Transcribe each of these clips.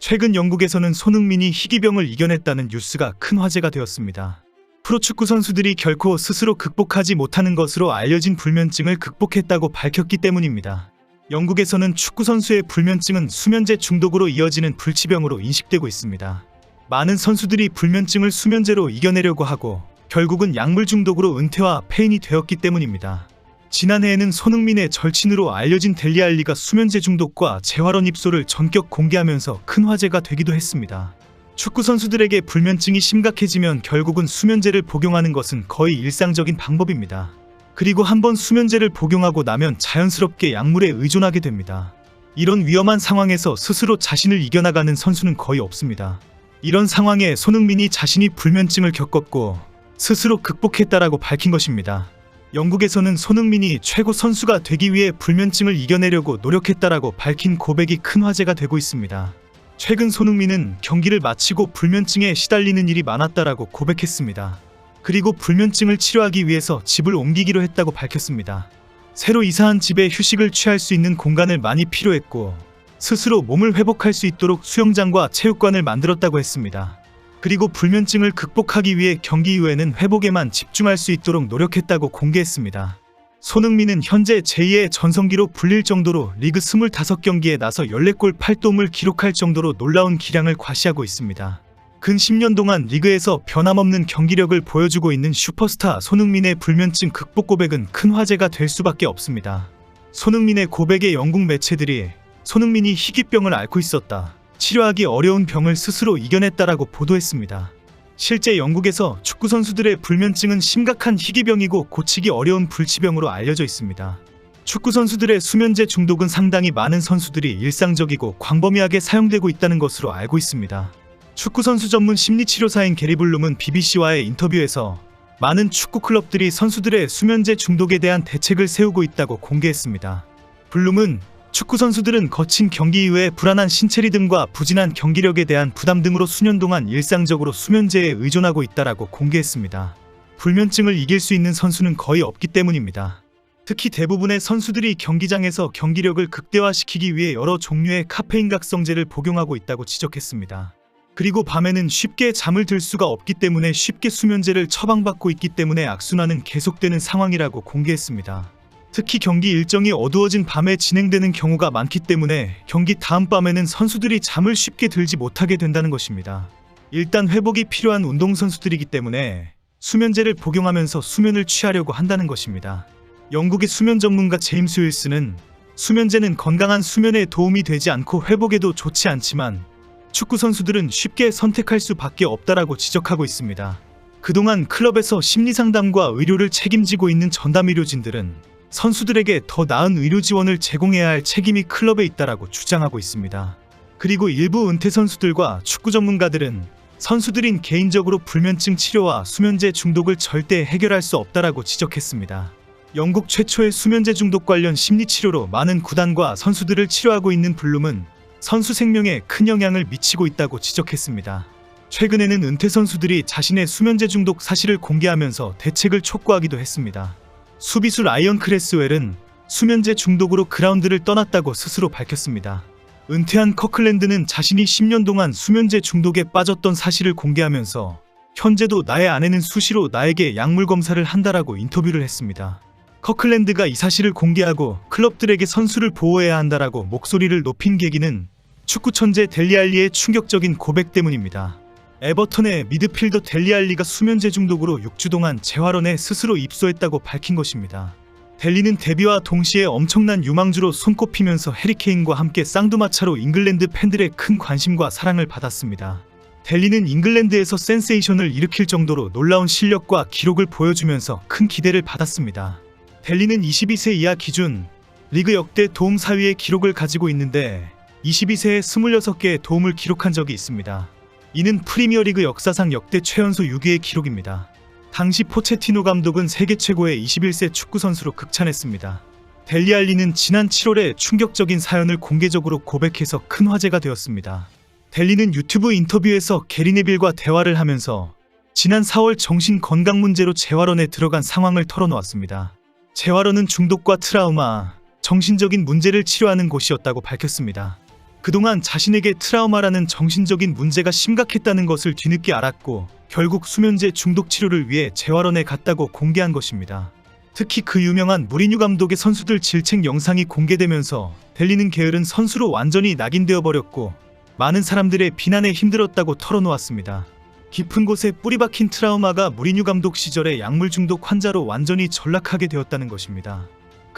최근 영국에서는 손흥민이 희귀병을 이겨냈다는 뉴스가 큰 화제가 되었습니다. 프로축구 선수들이 결코 스스로 극복하지 못하는 것으로 알려진 불면증을 극복했다고 밝혔기 때문입니다. 영국에서는 축구 선수의 불면증은 수면제 중독으로 이어지는 불치병으로 인식되고 있습니다. 많은 선수들이 불면증을 수면제로 이겨내려고 하고 결국은 약물 중독으로 은퇴와 폐인이 되었기 때문입니다. 지난해에는 손흥민의 절친으로 알려진 델리알리가 수면제 중독과 재활원 입소를 전격 공개하면서 큰 화제가 되기도 했습니다. 축구 선수들에게 불면증이 심각해지면 결국은 수면제를 복용하는 것은 거의 일상적인 방법입니다. 그리고 한번 수면제를 복용하고 나면 자연스럽게 약물에 의존하게 됩니다. 이런 위험한 상황에서 스스로 자신을 이겨나가는 선수는 거의 없습니다. 이런 상황에 손흥민이 자신이 불면증을 겪었고 스스로 극복했다라고 밝힌 것입니다. 영국에서는 손흥민이 최고 선수가 되기 위해 불면증을 이겨내려고 노력했다라고 밝힌 고백이 큰 화제가 되고 있습니다. 최근 손흥민은 경기를 마치고 불면증에 시달리는 일이 많았다라고 고백했습니다. 그리고 불면증을 치료하기 위해서 집을 옮기기로 했다고 밝혔습니다. 새로 이사한 집에 휴식을 취할 수 있는 공간을 많이 필요했고 스스로 몸을 회복할 수 있도록 수영장과 체육관을 만들었다고 했습니다. 그리고 불면증을 극복하기 위해 경기 이후에는 회복에만 집중할 수 있도록 노력했다고 공개했습니다. 손흥민은 현재 제2의 전성기로 불릴 정도로 리그 25경기에 나서 14골 8도움을 기록할 정도로 놀라운 기량을 과시하고 있습니다. 근 10년 동안 리그에서 변함없는 경기력을 보여주고 있는 슈퍼스타 손흥민의 불면증 극복 고백은 큰 화제가 될 수밖에 없습니다. 손흥민의 고백에 영국 매체들이 손흥민이 희귀병을 앓고 있었다. 치료하기 어려운 병을 스스로 이겨냈다라고 보도했습니다. 실제 영국에서 축구 선수들의 불면증은 심각한 희귀병이고 고치기 어려운 불치병으로 알려져 있습니다. 축구 선수들의 수면제 중독은 상당히 많은 선수들이 일상적이고 광범위하게 사용되고 있다는 것으로 알고 있습니다. 축구 선수 전문 심리치료사인 게리 블룸은 BBC와의 인터뷰에서 많은 축구 클럽들이 선수들의 수면제 중독에 대한 대책을 세우고 있다고 공개했습니다. 블룸은 축구 선수들은 거친 경기 이후에 불안한 신체 리듬과 부진한 경기력에 대한 부담 등으로 수년 동안 일상적으로 수면제에 의존하고 있다라고 공개했습니다. 불면증을 이길 수 있는 선수는 거의 없기 때문입니다. 특히 대부분의 선수들이 경기장에서 경기력을 극대화시키기 위해 여러 종류의 카페인 각성제를 복용하고 있다고 지적했습니다. 그리고 밤에는 쉽게 잠을 들 수가 없기 때문에 쉽게 수면제를 처방받고 있기 때문에 악순환은 계속되는 상황이라고 공개했습니다. 특히 경기 일정이 어두워진 밤에 진행되는 경우가 많기 때문에 경기 다음 밤에는 선수들이 잠을 쉽게 들지 못하게 된다는 것입니다. 일단 회복이 필요한 운동선수들이기 때문에 수면제를 복용하면서 수면을 취하려고 한다는 것입니다. 영국의 수면 전문가 제임스 윌스는 수면제는 건강한 수면에 도움이 되지 않고 회복에도 좋지 않지만 축구 선수들은 쉽게 선택할 수밖에 없다라고 지적하고 있습니다. 그동안 클럽에서 심리 상담과 의료를 책임지고 있는 전담 의료진들은 선수들에게 더 나은 의료 지원을 제공해야 할 책임이 클럽에 있다라고 주장하고 있습니다. 그리고 일부 은퇴 선수들과 축구 전문가들은 선수들인 개인적으로 불면증 치료와 수면제 중독을 절대 해결할 수 없다라고 지적했습니다. 영국 최초의 수면제 중독 관련 심리 치료로 많은 구단과 선수들을 치료하고 있는 블룸은 선수 생명에 큰 영향을 미치고 있다고 지적했습니다. 최근에는 은퇴 선수들이 자신의 수면제 중독 사실을 공개하면서 대책을 촉구하기도 했습니다. 수비수 라이언 크레스웰은 수면제 중독으로 그라운드를 떠났다고 스스로 밝혔습니다. 은퇴한 커클랜드는 자신이 10년 동안 수면제 중독에 빠졌던 사실을 공개하면서 현재도 나의 아내는 수시로 나에게 약물 검사를 한다라고 인터뷰를 했습니다. 커클랜드가 이 사실을 공개하고 클럽들에게 선수를 보호해야 한다라고 목소리를 높인 계기는 축구 천재 델리알리의 충격적인 고백 때문입니다. 에버턴의 미드필더 델리알리가 수면제 중독으로 6주 동안 재활원에 스스로 입소했다고 밝힌 것입니다. 델리는 데뷔와 동시에 엄청난 유망주로 손꼽히면서 해리케인과 함께 쌍두마차로 잉글랜드 팬들의 큰 관심과 사랑을 받았습니다. 델리는 잉글랜드에서 센세이션을 일으킬 정도로 놀라운 실력과 기록을 보여주면서 큰 기대를 받았습니다. 델리는 22세 이하 기준 리그 역대 도움 4위의 기록을 가지고 있는데 22세에 26개의 도움을 기록한 적이 있습니다. 이는 프리미어리그 역사상 역대 최연소 6위의 기록입니다. 당시 포체티노 감독은 세계 최고의 21세 축구 선수로 극찬했습니다. 델리알리는 지난 7월에 충격적인 사연을 공개적으로 고백해서 큰 화제가 되었습니다. 델리는 유튜브 인터뷰에서 게리 네빌과 대화를 하면서 지난 4월 정신 건강 문제로 재활원에 들어간 상황을 털어놓았습니다. 재활원은 중독과 트라우마, 정신적인 문제를 치료하는 곳이었다고 밝혔습니다. 그동안 자신에게 트라우마라는 정신적인 문제가 심각했다는 것을 뒤늦게 알았고 결국 수면제 중독 치료를 위해 재활원에 갔다고 공개한 것입니다. 특히 그 유명한 무리뉴 감독의 선수들 질책 영상이 공개되면서 델리는 게으른 선수로 완전히 낙인되어 버렸고 많은 사람들의 비난에 힘들었다고 털어놓았습니다. 깊은 곳에 뿌리 박힌 트라우마가 무리뉴 감독 시절에 약물 중독 환자로 완전히 전락하게 되었다는 것입니다.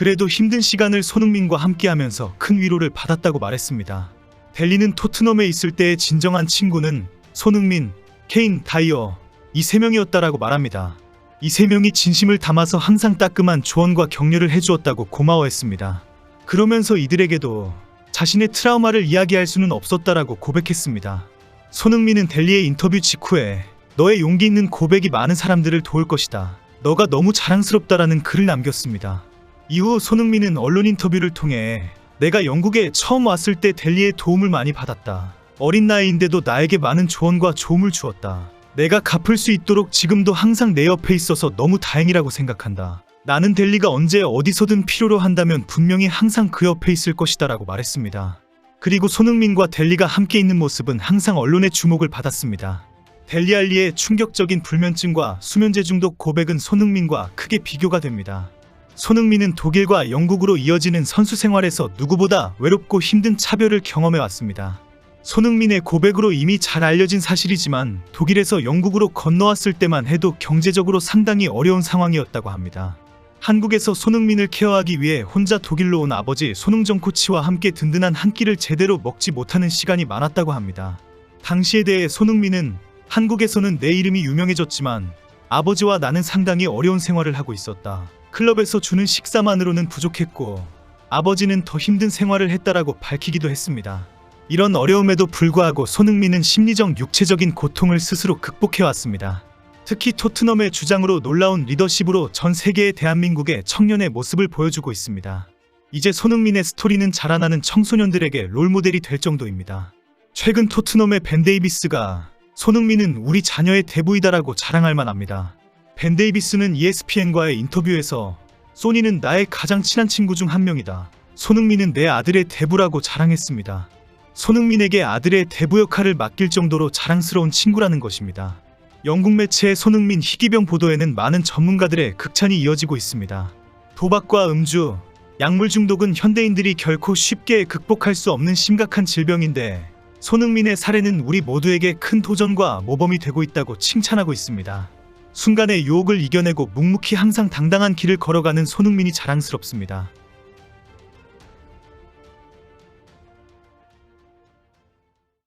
그래도 힘든 시간을 손흥민과 함께하면서 큰 위로를 받았다고 말했습니다. 델리는 토트넘에 있을 때의 진정한 친구는 손흥민, 케인, 다이어 이 세 명이었다라고 말합니다. 이 세 명이 진심을 담아서 항상 따끔한 조언과 격려를 해주었다고 고마워했습니다. 그러면서 이들에게도 자신의 트라우마를 이야기할 수는 없었다라고 고백했습니다. 손흥민은 델리의 인터뷰 직후에 너의 용기 있는 고백이 많은 사람들을 도울 것이다. 너가 너무 자랑스럽다라는 글을 남겼습니다. 이후 손흥민은 언론 인터뷰를 통해 내가 영국에 처음 왔을 때 델리의 도움을 많이 받았다. 어린 나이인데도 나에게 많은 조언과 도움을 주었다. 내가 갚을 수 있도록 지금도 항상 내 옆에 있어서 너무 다행이라고 생각한다. 나는 델리가 언제 어디서든 필요로 한다면 분명히 항상 그 옆에 있을 것이다 라고 말했습니다. 그리고 손흥민과 델리가 함께 있는 모습은 항상 언론의 주목을 받았습니다. 델리 알리의 충격적인 불면증과 수면제 중독 고백은 손흥민과 크게 비교가 됩니다. 손흥민은 독일과 영국으로 이어지는 선수 생활에서 누구보다 외롭고 힘든 차별을 경험해 왔습니다. 손흥민의 고백으로 이미 잘 알려진 사실이지만 독일에서 영국으로 건너왔을 때만 해도 경제적으로 상당히 어려운 상황이었다고 합니다. 한국에서 손흥민을 케어하기 위해 혼자 독일로 온 아버지 손흥정 코치와 함께 든든한 한 끼를 제대로 먹지 못하는 시간이 많았다고 합니다. 당시에 대해 손흥민은 한국에서는 내 이름이 유명해졌지만 아버지와 나는 상당히 어려운 생활을 하고 있었다. 클럽에서 주는 식사만으로는 부족했고 아버지는 더 힘든 생활을 했다라고 밝히기도 했습니다. 이런 어려움에도 불구하고 손흥민은 심리적 육체적인 고통을 스스로 극복해왔습니다. 특히 토트넘의 주장으로 놀라운 리더십으로 전 세계의 대한민국의 청년의 모습을 보여주고 있습니다. 이제 손흥민의 스토리는 자라나는 청소년들에게 롤모델이 될 정도입니다. 최근 토트넘의 벤 데이비스가 손흥민은 우리 자녀의 대부이다라고 자랑할 만합니다. 벤 데이비스는 ESPN과의 인터뷰에서 소니는 나의 가장 친한 친구 중 한 명이다. 손흥민은 내 아들의 대부라고 자랑했습니다. 손흥민에게 아들의 대부 역할을 맡길 정도로 자랑스러운 친구라는 것입니다. 영국 매체의 손흥민 희귀병 보도에는 많은 전문가들의 극찬이 이어지고 있습니다. 도박과 음주, 약물 중독은 현대인들이 결코 쉽게 극복할 수 없는 심각한 질병인데 손흥민의 사례는 우리 모두에게 큰 도전과 모범이 되고 있다고 칭찬하고 있습니다. 순간의 유혹을 이겨내고 묵묵히 항상 당당한 길을 걸어가는 손흥민이 자랑스럽습니다.